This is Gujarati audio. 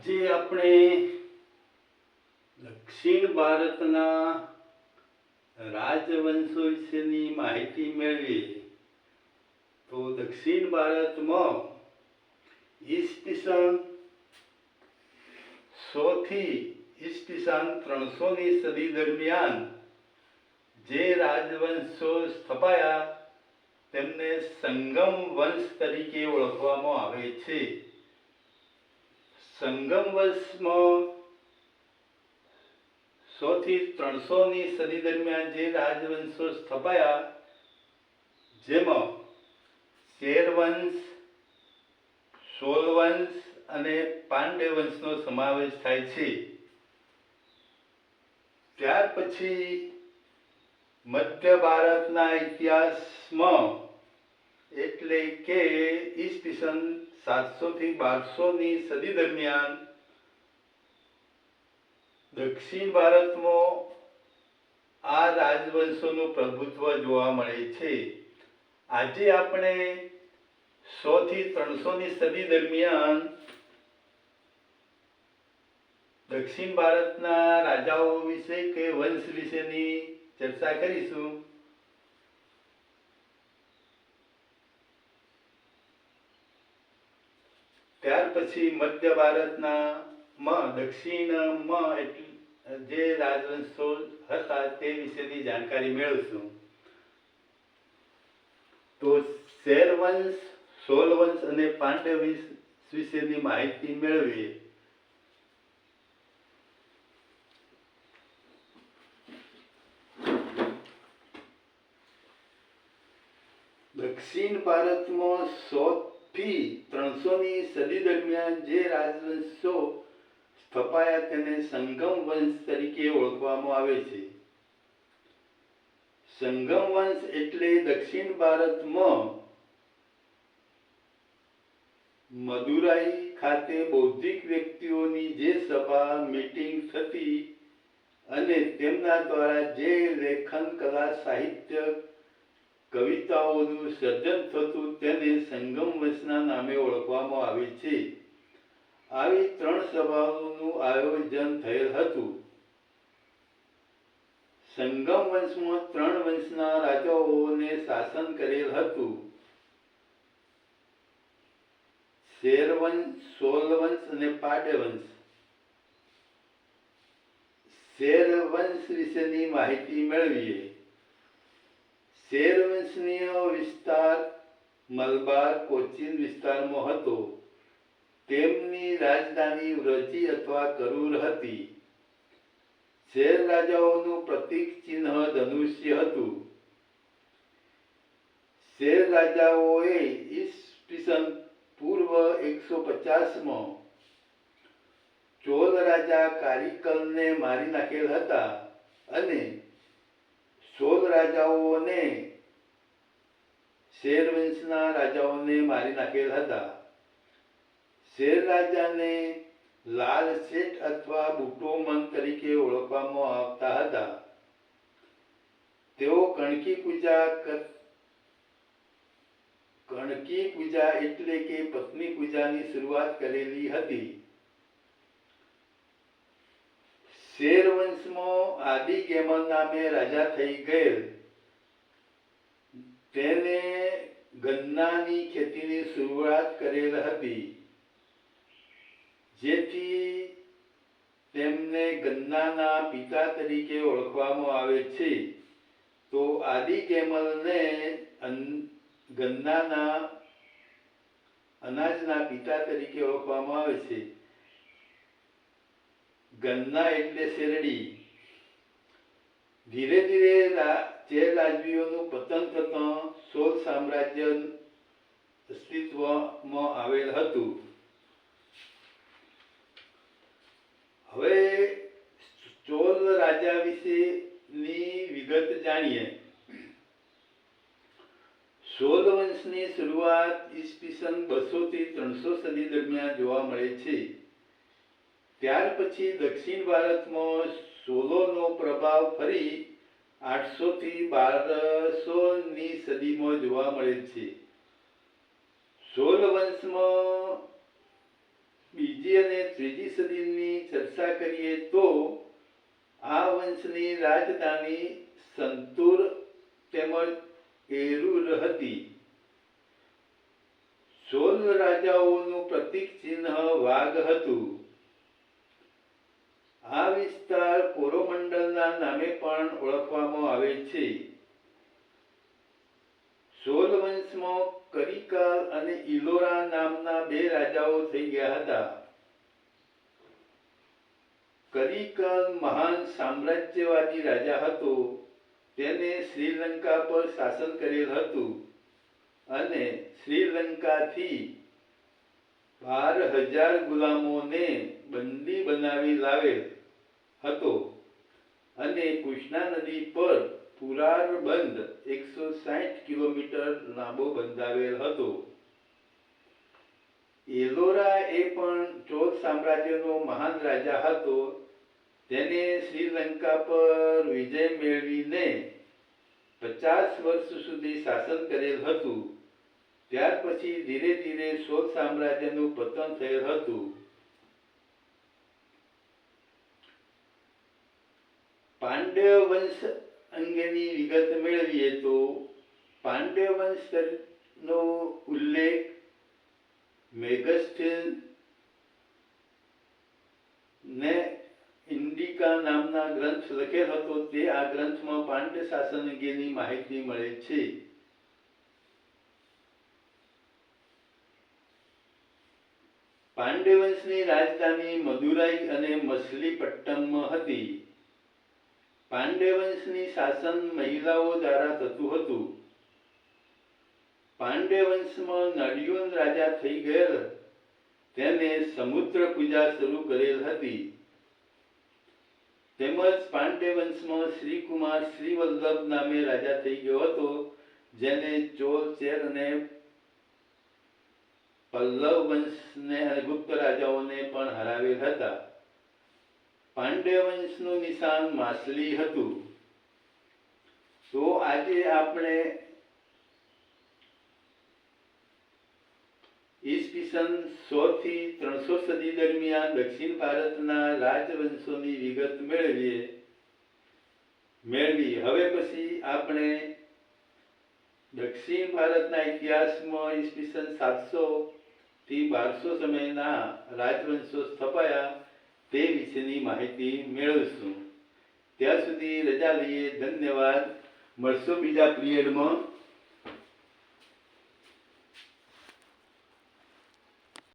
આજે આપણે દક્ષિણ ભારતના રાજવંશો વિશેની માહિતી મેળવીએ. તો દક્ષિણ ભારતમાં ઈસવીસન સોથી ઈસવીસન ત્રણસોની સદી દરમિયાન જે રાજવંશો સ્થપાયા તેમને સંગમ વંશ તરીકે ઓળખવામાં આવે છે. સંગમ વંશમાં સો થી ત્રણસો સદી દરમિયાન જે રાજવંશો સ્થપાયા, જેમાં શેર વંશ સોલ વંશ અને પાંડે વંશનો સમાવેશ થાય છે. ત્યાર પછી મધ્ય ભારતના ઇતિહાસમાં એટલે કે ઈસવીસન સાતસો થી બારસો ની સદી દરમિયાન દક્ષિણ ભારતમાં આ રાજવંશોનું પ્રભુત્વ જોવા મળે છે. આજે આપણે સો થી ત્રણસો ની સદી દરમિયાન દક્ષિણ ભારતના રાજાઓ વિશે કે વંશ વિશેની ચર્ચા કરીશું. ત્યાર પછી મધ્ય ભારતના માં દક્ષિણમાં એટલ- જે રાજવંશો હતા તે વિશેની જાણકારી મેળવશું. તો શેરવંશ વંશ સોલ વંશ અને પાંડવંશ વિશેની માહિતી મેળવીએ. દક્ષિણ ભારતમાં સો થી ત્રણસો ની સદી દરમિયાન જે રાજવંશો સ્થપાયા તેને સંગમ વંશ તરીકે ઓળખવામાં આવે છે. સંગમ વંશ એટલે દક્ષિણ ભારતમાં મદુરાઈ ખાતે બૌદ્ધિક વ્યક્તિઓની જે સભા મીટિંગ થતી અને તેમના દ્વારા જે લેખન, કલા, સાહિત્ય કવિતાઓનું સર્જન થતું તેને સંગમ વંશના નામે ઓળખવામાં આવે છે. આવી ત્રણ સભાઓનું આયોજન થયેલ હતું. સંગમ વંશમાં ત્રણ વંશના રાજાઓને શાસન કરેલ હતું. શેર વંશ સોલ વંશ અને પાડે વંશ શેર વંશ વિશેની માહિતી મેળવીએ. શેર વિસ્તાર, મલબાર, કોચીન વિસ્તારમાં હતો. તેમની રાજધાની વ્રજી અથવા કરૂર હતી. શેર રાજાઓનું પ્રતીક ચિહ્ન ધનુષ્ય હતું. શેર રાજાઓએ ઈસવીસન પૂર્વ એકસો પચાસમાં ચોલ રાજા કારિકલને મારી નાખેલ હતા અને સોલ રાજાઓને, શેર વંશના રાજાઓને મારી નાખેલ હતા. શેર રાજાને લાલ શેઠ અથવા બુટોમન તરીકે ઓળખવામાં આવતા હતા. તેઓ કણકી પૂજા કણકી પૂજા એટલે કે પત્ની પૂજાની શરૂઆત કરેલી હતી શેર વંશમાં આદિ ગેમન નામે રાજા થઈ ગયેલ. તેને ગન્નાની ખેતીની શરૂઆત કરેલ હતી. જેથી તેમને ગન્નાના પિતા તરીકે ઓળખવામાં આવે છે. તો આદિ કેમલને ગન્નાના અનાજના પિતા તરીકે ઓળખવામાં આવે છે. ગન્ના એટલે શેરડી. ધીરે ધીરે જે રાજવીઓનું પતન થતાં સોલ સામ્રાજ્ય અસ્તિત્વમાં આવેલ હતું. હવે ચોલ રાજા વિશેની વિગત જાણીએ. સોલ વંશની શરૂઆત ઈસવીસન બસો થી ત્રણસો સદી દરમિયાન જોવા મળે છે. ત્યાર પછી દક્ષિણ ભારતમાં સોલોનો પ્રભાવ ફરી આઠસો થી બારસો ની સદીમાં જોવા મળે છે. સોલ વંશમાં બીજી અને ત્રીજી સદીની ચર્ચા કરીએ તો આ વંશની રાજધાની સંતુર તેમજ એરુર હતી. સોલ રાજાઓનું પ્રતીક ચિહ્ન વાઘ હતું. આ વિસ્તાર કોરોમંડલના નામે પણ ઓળખવામાં આવે છે. સોલ કરિકાલ અને ઇલોરા નામના બે રાજાઓ થઈ ગયા હતા. કરિકાલ મહાન સામ્રાજ્યવાદી રાજા હતો. તેને શ્રીલંકા પર શાસન કરેલ હતું અને શ્રીલંકાથી બાર હજાર ગુલામોને બંદી બનાવી લાવેલ. હતો. અને કૃષ્ણા નદી પર પુરાર બંધ એકસો સાઠ કિલોમીટર લાંબો બંધાવેલ હતો. એલોરા એ પણ ચોલ સામ્રાજ્યનો મહાન રાજા હતો. તેને શ્રીલંકા પર વિજય મેળવીને પચાસ વર્ષ સુધી શાસન કરેલ હતું. ત્યાર પછી ધીરે ધીરે સોલ સામ્રાજ્યનું પતન થયેલ હતું. પાંડ્ય વંશ અંગેની વિગત મેળવીએ તો પાંડવ વંશનો ઉલ્લેખ મેગસ્ટિન ને ઇન્ડિકા નામના ગ્રંથ લખેલ હતો. તે આ ગ્રંથમાં પાંડ્ય શાસન અંગેની માહિતી મળે છે. પાંડ્ય વંશની રાજધાની મદુરાઈ અને મછલીપટ્ટમ હતી. પાંડ્ય વંશની શાસન મહિલાઓ દ્વારા થતું હતું. પાંડ્ય નડિયોન રાજા થઈ ગયેલ. તેને સમુદ્ર પૂજા શરૂ કરેલ હતી. તેમજ પાંડ્ય વંશમાં શ્રીકુમાર શ્રીવલ્લભ નામે રાજા થઈ ગયો હતો, જેને ચોર, ચેર અને પલ્લવ વંશને ગુપ્ત રાજાઓને પણ હરાવેલ હતા. પાંડ્ય વંશનું નિશાન માછલી હતું. તો આજે આપણે ઈસવીસન સો થી ત્રણસો સદી દરમિયાન દક્ષિણ ભારતના રાજવંશોની વિગત મેળવીએ, મેળવી. હવે પછી આપણે દક્ષિણ ભારતના ઇતિહાસમાં ઈસવીસન સાતસો થી બારસો સમયના રાજવંશો સ્થપાયા. તે વિશેની માહિતી મેળવીશું. ત્યાં સુધી રજા લઈએ. ધન્યવાદ. મળશું બીજા પીરિયડમાં.